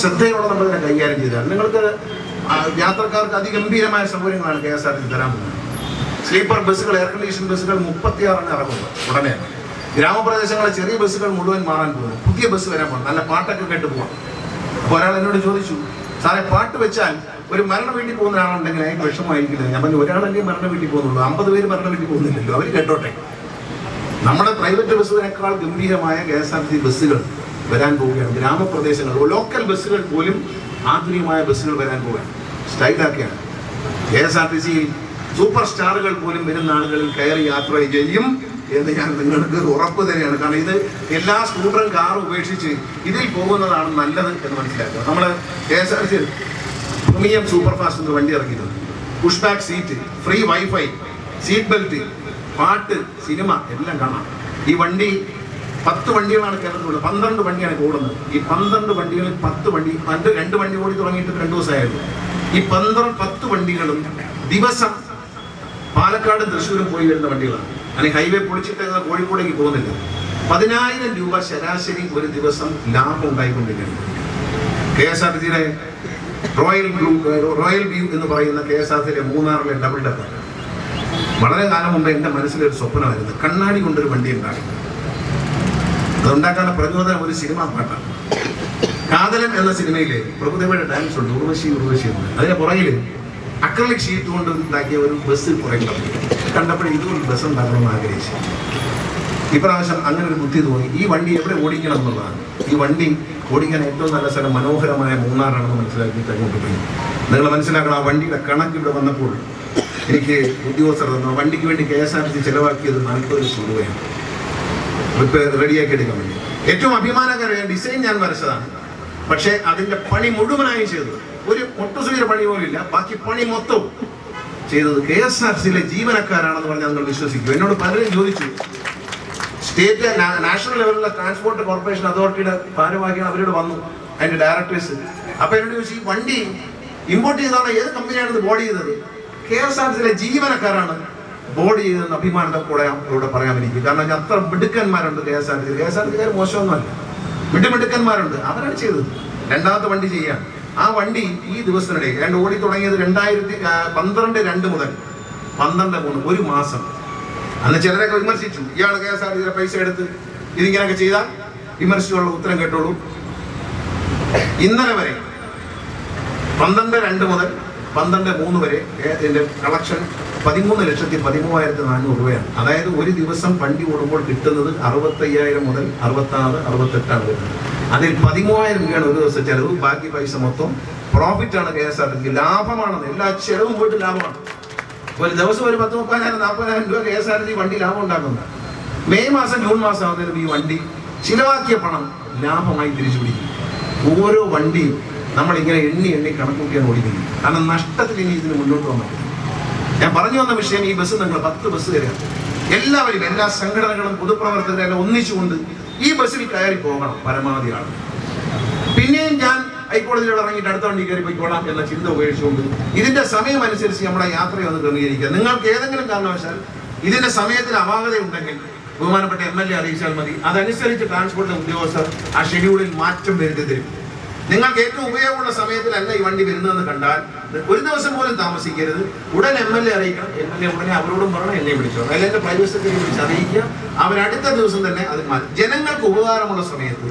ശ്രദ്ധയോടെ നമ്മൾ ഇതിനെ കൈകാര്യം ചെയ്താൽ നിങ്ങൾക്ക് യാത്രക്കാർക്ക് അതിഗംഭീരമായ സൗകര്യങ്ങളാണ് കെ എസ് ആർ ടി തരാൻ പോകുന്നത് സ്ലീപ്പർ ബസ്സുകൾ എയർ കണ്ടീഷൻ ബസ്സുകൾ മുപ്പത്തിയാറിന് ഇറങ്ങുന്നത് ഉടനെ. ഗ്രാമപ്രദേശങ്ങളിലെ ചെറിയ ബസ്സുകൾ മുഴുവൻ മാറാൻ പോകുന്നു. പുതിയ ബസ് വരാൻ പോകണം നല്ല പാട്ടൊക്കെ കേട്ട് പോകാം അപ്പോൾ ഒരാൾ എന്നോട് ചോദിച്ചു സാറേ പാട്ട് വെച്ചാൽ ഒരു മരണ വീട്ടിൽ പോകുന്ന ഒരാളുണ്ടെങ്കിൽ അതിന് വിഷമമായിരിക്കില്ല? ഞാൻ പറഞ്ഞു ഒരാളല്ലേ മരണ വീട്ടിൽ പോകുന്നുള്ളൂ. അമ്പത് പേര് മരണ വീട്ടിൽ പോകുന്നില്ലല്ലോ. അവർ കേട്ടോട്ടെ. നമ്മുടെ പ്രൈവറ്റ് ബസ്സിനേക്കാൾ ഗംഭീരമായ കെ എസ് ആർ ടി ബസ്സുകൾ വരാൻ പോവുകയാണ്. ഗ്രാമപ്രദേശങ്ങൾ ലോക്കൽ ബസ്സുകൾ പോലും ആധുനികമായ ബസ്സുകൾ വരാൻ പോവുകയാണ്. സ്റ്റൈലാക്കിയാണ് കെ എസ് ആർ ടി സിയിൽ സൂപ്പർ സ്റ്റാറുകൾ പോലും വരുന്ന ആളുകളിൽ കയറി യാത്ര ചെയ്യും എന്ന് ഞാൻ നിങ്ങൾക്ക് ഉറപ്പ് തരികയാണ്. കാരണം ഇത് എല്ലാ സ്കൂട്ടറും കാറും ഉപേക്ഷിച്ച് ഇതിൽ പോകുന്നതാണ് നല്ലത് എന്ന് മനസ്സിലാക്കുക. നമ്മൾ K S R T C premium super fast എന്ന് വണ്ടി ഇറക്കിയിട്ടുണ്ട്. Push back seat free wifi seat belt പാട്ട് സിനിമ എല്ലാം കാണാം. ഈ വണ്ടി പത്ത് വണ്ടികളാണ് കേരളത്തിലുള്ളത്. പന്ത്രണ്ട് വണ്ടിയാണ് കൂടുന്നത്. ഈ പന്ത്രണ്ട് വണ്ടികളിൽ പത്ത് വണ്ടി പണ്ട് രണ്ട് വണ്ടി കൂടി തുടങ്ങിയിട്ട് രണ്ട് ദിവസമായിരുന്നു ഈ പന്ത്രണ്ട് പത്ത് വണ്ടികളും ദിവസം പാലക്കാട് തൃശ്ശൂരും പോയി വരുന്ന വണ്ടികളാണ്. അല്ലെങ്കിൽ ഹൈവേ പൊളിച്ചിട്ട് കോഴിക്കോടേക്ക് പോകുന്നില്ല. പതിനായിരം രൂപ ശരാശരി ഒരു ദിവസം ലാഭം ഉണ്ടായിക്കൊണ്ടിരിക്കുന്നു. K S R T royal royal view എന്ന് പറയുന്ന കെ എസ് ആർ ടിയിലെ മൂന്നാറിലെ ഡബിൾ ഡബർ വളരെ കാലം മുമ്പ് എന്റെ മനസ്സിലൊരു സ്വപ്നമായിരുന്നു. കണ്ണാടി കൊണ്ടൊരു വണ്ടി ഉണ്ടാക്കി അതുണ്ടാക്കാനുള്ള പ്രചോദനം ഒരു സിനിമ പാട്ടാണ് കാതലൻ എന്ന സിനിമയിലെ പ്രഭുദേവയുടെ ഡാൻസ് ഉണ്ട്. ഉർവശി ഉർവശി എന്ന്. അതിന്റെ പുറകിൽ അക്രലിക് ഷീറ്റ് കൊണ്ട് ഉണ്ടാക്കിയ ഒരു ബസ് പുറകിൽ കണ്ടപ്പോഴും ഇതും ബസ് ഉണ്ടാക്കണമെന്ന് ആഗ്രഹിച്ചു. ഇപ്രാവശ്യം അങ്ങനെ ഒരു ബുദ്ധി തോന്നി. ഈ വണ്ടി എവിടെ ഓടിക്കണം എന്നുള്ളതാണ്. ഈ വണ്ടി ഓടിക്കാൻ ഏറ്റവും നല്ല സ്ഥലം മനോഹരമായ മൂന്നാറാണെന്ന് മനസ്സിലാക്കി കഴിഞ്ഞിട്ട് പോയി നിങ്ങൾ മനസ്സിലാക്കണം ആ വണ്ടിയുടെ കണക്ക് ഇവിടെ വന്നപ്പോൾ എനിക്ക് ഉദ്യോഗസ്ഥർ തന്നു. വണ്ടിക്ക് വേണ്ടി K S R T C ചെലവാക്കിയത് നാൽപ്പത് രൂപയാണ്. റെഡിയാക്കി എടുക്കാൻ വേണ്ടി. ഏറ്റവും അഭിമാനകരമായ ഡിസൈൻ ഞാൻ വരച്ചതാണ്. പക്ഷേ അതിന്റെ പണി മുഴുവനായും ചെയ്തത്. ഒരു ഒട്ടുസൂര്യ പണി പോലില്ല ബാക്കി പണി മൊത്തവും ചെയ്തത് കെ എസ് ആർ സിയിലെ ജീവനക്കാരാണെന്ന് പറഞ്ഞാൽ നിങ്ങൾ വിശ്വസിക്കും. എന്നോട് പലരും ചോദിച്ചു. സ്റ്റേറ്റ് നാഷണൽ ലെവലിലെ ട്രാൻസ്പോർട്ട് കോർപ്പറേഷൻ അതോറിറ്റിയുടെ ഭാരവാഹികൾ അവരോട് വന്നു. അതിന്റെ ഡയറക്ടേഴ്സ്. അപ്പൊ എന്നോട് ചോദിച്ചു ഈ വണ്ടി ഇമ്പോർട്ട് ചെയ്താണ് ഏത് കമ്പനിയാണ് ഇത് ബോർഡ് ചെയ്തത്? കെ എസ് ആർ സിയിലെ ജീവനക്കാരാണ് ബോർഡ് ചെയ്തെന്ന് അഭിമാനത്തെ കൂടെ ഇവിടെ പറയാൻ എനിക്ക് കാരണം അത്ര മിടുക്കന്മാരുണ്ട് K S R T C. K S R T മോശമൊന്നുമല്ല. മിടുമിടുക്കന്മാരുണ്ട് അവരാണ് ചെയ്തത്. രണ്ടാമത്തെ വണ്ടി ചെയ്യാൻ. ആ വണ്ടി ഈ ദിവസത്തിനിടയിൽ രണ്ട് ഓടി തുടങ്ങിയത് രണ്ടായിരത്തി പന്ത്രണ്ട് രണ്ട് മുതൽ പന്ത്രണ്ട് മൂന്ന് ഒരു മാസം. അന്ന് ചിലരൊക്കെ വിമർശിച്ചു ഇയാൾ കെ എസ് ആർ ടിയുടെ പൈസ എടുത്ത് ഇതിങ്ങനെയൊക്കെ ചെയ്താൽ വിമർശിച്ചുള്ള ഉത്തരം കേട്ടോളൂ. ഇന്നലെ വരെ പന്ത്രണ്ട് രണ്ട് മുതൽ പന്ത്രണ്ട് മൂന്ന് വരെ ഇതിന്റെ കളക്ഷൻ പതിമൂന്ന് ലക്ഷത്തി പതിമൂവായിരത്തി നാനൂറ് രൂപയാണ്. അതായത് ഒരു ദിവസം വണ്ടി ഓടുമ്പോൾ കിട്ടുന്നത് അറുപത്തയ്യായിരം മുതൽ അറുപത്തി ആറ് അറുപത്തെട്ടാണ് വരുന്നത്. അതിൽ പതിമൂവായിരം രൂപയാണ് ഒരു ദിവസം ചെലവ്. ബാക്കി പൈസ മൊത്തം പ്രോഫിറ്റ് ആണ് കെ എസ് ആർ ടി ലാഭമാണ്. എല്ലാ ചെലവും പോയിട്ട് ലാഭമാണ്. ഒരു ദിവസം ഒരു പത്ത് മുപ്പതിനായിരം നാൽപ്പതിനായിരം രൂപ കെ എസ് ആർ ടി വണ്ടി ലാഭം ഉണ്ടാക്കുന്നത് മെയ് മാസം ജൂൺ മാസം ആകുന്നതിന് ഈ വണ്ടി ചിലവാക്കിയ പണം ലാഭമായി തിരിച്ചു പിടിക്കും ഓരോ വണ്ടിയും നമ്മൾ ഇങ്ങനെ എണ്ണി എണ്ണി കണക്കൂട്ടിയാണ് ഓടിക്കുന്നത് കാരണം നഷ്ടത്തിൽ ഇനി ഇതിന് മുന്നോട്ട് പോകാൻ ഞാൻ പറഞ്ഞു വന്ന വിഷയം ഈ ബസ് നിങ്ങൾ പത്ത് ബസ് തരാം. എല്ലാവരും എല്ലാ സംഘടനകളും പൊതുപ്രവർത്തകരും ഒന്നിച്ചുകൊണ്ട് ഈ ബസ്സിൽ കയറി പോകണം പരമാവധി ആൾ പിന്നെയും ഞാൻ ഹൈക്കോടതിയിൽ ഇറങ്ങിയിട്ട് അടുത്ത വണ്ടി കയറി പോയിക്കോളാം എന്ന ചിന്ത ഉപേക്ഷിച്ചുകൊണ്ട് ഇതിന്റെ സമയം അനുസരിച്ച് നമ്മുടെ യാത്രയെ ഒന്ന് ക്രമീകരിക്കുക നിങ്ങൾക്ക് ഏതെങ്കിലും കാരണവശാൽ ഇതിന്റെ സമയത്തിൽ അപാകത ഉണ്ടെങ്കിൽ ബഹുമാനപ്പെട്ട എം എൽ എ അറിയിച്ചാൽ മതി. അതനുസരിച്ച് ട്രാൻസ്പോർട്ട് ഉദ്യോഗസ്ഥർ ആ ഷെഡ്യൂളിൽ മാറ്റം വരുത്തി തരും. നിങ്ങൾക്ക് ഏറ്റവും ഉപയോഗമുള്ള സമയത്തിലല്ല ഈ വണ്ടി വരുന്നതെന്ന് കണ്ടാൽ ഒരു ദിവസം പോലും താമസിക്കരുത്. ഉടൻ എം എൽ എ അറിയിക്കണം. എം എൽ എ ഉടനെ അവരോടും പറയണം എന്നെ വിളിച്ചോ അല്ലെങ്കിൽ എന്റെ പ്രൈവറ്റ് സെക്രട്ടറി വിളിച്ച് അറിയിക്കുക. അവർ അടുത്ത ദിവസം തന്നെ അത് ജനങ്ങൾക്ക് ഉപകാരമുള്ള സമയത്ത്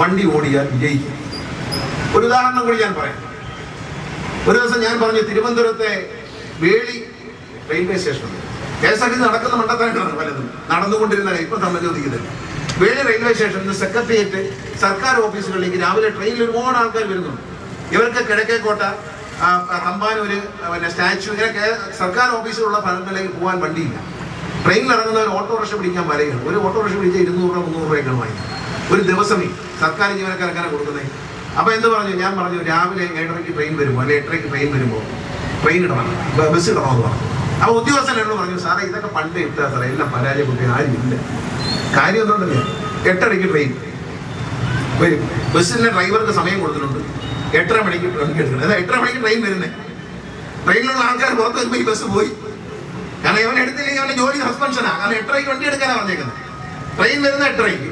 വണ്ടി ഓടിയാൽ വിജയിക്കും. ഒരു ഉദാഹരണം കൂടി ഞാൻ പറയാം. ഒരു ദിവസം ഞാൻ പറഞ്ഞു തിരുവനന്തപുരത്തെ Veli railway station K S R T നടക്കുന്ന മണ്ടത്തായിട്ടാണ് പലതും. നടന്നുകൊണ്ടിരുന്ന ഇപ്പൊ സംബന്ധിക്കുന്നത് വേളി റെയിൽവേ സ്റ്റേഷനിൽ സെക്രട്ടേറിയറ്റ് സർക്കാർ ഓഫീസുകളിലേക്ക് രാവിലെ ട്രെയിനിൽ ഒരുപാട് ആൾക്കാർ വരുന്നുണ്ട്. ഇവർക്ക് കിഴക്കേക്കോട്ട തമ്പാനൂര് പിന്നെ സ്റ്റാച്ചു ഇങ്ങനെ സർക്കാർ ഓഫീസിലുള്ള സ്ഥലങ്ങളിലേക്ക് പോകാൻ വണ്ടിയില്ല. ട്രെയിനിൽ ഇറങ്ങുന്നവർ ഓട്ടോറിക്ഷ പിടിക്കാൻ വരെയാണ് ഒരു ഓട്ടോറിക്ഷ പിടിച്ചാൽ ഇരുന്നൂറ് രൂപ മുന്നൂറ് രൂപയൊക്കെയാണ് വാങ്ങിക്കുന്നത് ഒരു ദിവസമേ സർക്കാർ ജീവനക്കാർക്കാണ് കൊടുക്കുന്നത് അപ്പോൾ എന്ത് പറഞ്ഞു? ഞാൻ പറഞ്ഞു രാവിലെ ഏഴരയ്ക്ക് ട്രെയിൻ വരുമ്പോൾ അല്ലെങ്കിൽ എട്ടരയ്ക്ക് ട്രെയിൻ വരുമ്പോൾ ട്രെയിൻ ഇടണം. ബസ് ഇടണമെന്ന് പറഞ്ഞു. അപ്പോൾ ഉദ്യോഗസ്ഥൻ എന്നോട് പറഞ്ഞു സാറേ ഇതൊക്കെ പണ്ട് ഇട്ടാ സാറേ എല്ലാം പരാജയപ്പെട്ടു ആരും ഇല്ല. കാര്യം എന്തുകൊണ്ടല്ലേ? എട്ടരയ്ക്ക് ട്രെയിൻ വരും ബസ്സിന്റെ ഡ്രൈവർക്ക് സമയം കൊടുത്തിട്ടുണ്ട്. എട്ടര മണിക്ക് ട്രെയിൻ എടുക്കണം. അതായത് എട്ടര മണിക്ക് ട്രെയിൻ വരുന്നേ. ട്രെയിനിലുള്ള ആൾക്കാർ പുറത്ത് വരുമ്പോൾ ഈ ബസ് പോയി. കാരണം ഇവൻ എടുത്തില്ലെങ്കിൽ അവന്റെ ജോലി സസ്പെൻഷനാണ് കാരണം എട്ടരയ്ക്ക് വണ്ടി എടുക്കാനാണ് പറഞ്ഞേക്കുന്നത്. ട്രെയിൻ വരുന്ന എട്ടരയ്ക്ക്.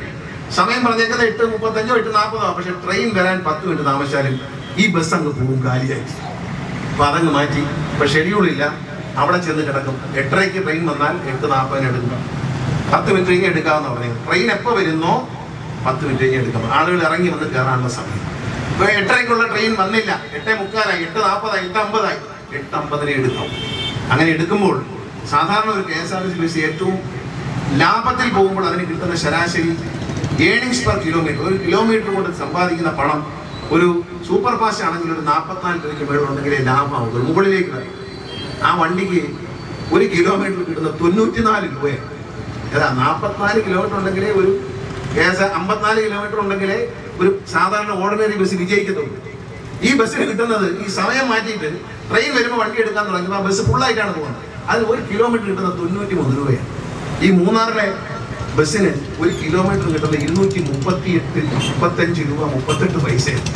സമയം പറഞ്ഞേക്കുന്നത് എട്ട് മുപ്പത്തഞ്ചോ എട്ട് നാൽപ്പതോ പക്ഷെ ട്രെയിൻ വരാൻ പത്ത് മിനിറ്റ് താമസിച്ചാലും ഈ ബസ് അങ്ങ് പോകും കാലിയായി. അപ്പൊ അതങ്ങ് മാറ്റി. ഇപ്പൊ ഷെഡ്യൂളില്ല അവിടെ ചെന്ന് കിടക്കും. എട്ടരയ്ക്ക് ട്രെയിൻ വന്നാൽ എട്ട് നാൽപ്പതിന് എടുക്കും. പത്ത് മിനിറ്റ് കഴിഞ്ഞ് എടുക്കാമെന്ന് പറഞ്ഞു ട്രെയിൻ എപ്പോൾ വരുന്നോ? പത്ത് മിനിറ്റ് കഴിഞ്ഞ് എടുക്കാം. ആളുകൾ ഇറങ്ങി വന്ന് കയറാനുള്ള സമയം. ഇപ്പൊ എട്ടരയ്ക്കുള്ള ട്രെയിൻ വന്നില്ല. എട്ടേ മുക്കാലായി. എട്ട് നാൽപ്പതായി എട്ട് അമ്പതായി. എട്ട് അമ്പതിനെ എടുക്കും. അങ്ങനെ എടുക്കുമ്പോൾ സാധാരണ ഒരു K S R T C bus ഏറ്റവും ലാഭത്തിൽ പോകുമ്പോൾ അതിന് കിട്ടുന്ന ശരാശരി ഏണിങ്സ് പെർ കിലോമീറ്റർ ഒരു കിലോമീറ്റർ കൊണ്ട് സമ്പാദിക്കുന്ന പണം ഒരു സൂപ്പർ ഫാസ്റ്റ് ആണെങ്കിൽ ഒരു നാൽപ്പത്തിനാല് രൂപയ്ക്ക് മേളുണ്ടെങ്കിലേ ലാഭമാകും മുകളിലേക്ക് ആ വണ്ടിക്ക് ഒരു കിലോമീറ്റർ കിട്ടുന്ന തൊണ്ണൂറ്റിനാല് രൂപയാണ്. ഏതാ നാൽപ്പത്തിനാല് കിലോമീറ്റർ ഉണ്ടെങ്കിലേ ഒരു കേസ് അമ്പത്തിനാല് കിലോമീറ്റർ ഉണ്ടെങ്കിലേ ഒരു സാധാരണ ഓർഡിനറി ബസ് വിജയിക്കത്തുള്ളൂ. ഈ ബസ്സിന് കിട്ടുന്നത് ഈ സമയം മാറ്റിയിട്ട് ട്രെയിൻ വരുമ്പോൾ വണ്ടി എടുക്കാൻ തുടങ്ങുമ്പോൾ ആ ബസ് ഫുള്ളായിട്ടാണ് പോകുന്നത്. അതിൽ ഒരു കിലോമീറ്റർ കിട്ടുന്ന തൊണ്ണൂറ്റി മൂന്ന് രൂപയാണ്. ഈ മൂന്നാറിലെ ബസ്സിന് ഒരു കിലോമീറ്റർ കിട്ടുന്ന ഇരുന്നൂറ്റി മുപ്പത്തി എട്ട് മുപ്പത്തഞ്ച് രൂപ മുപ്പത്തെട്ട് പൈസയാണ്.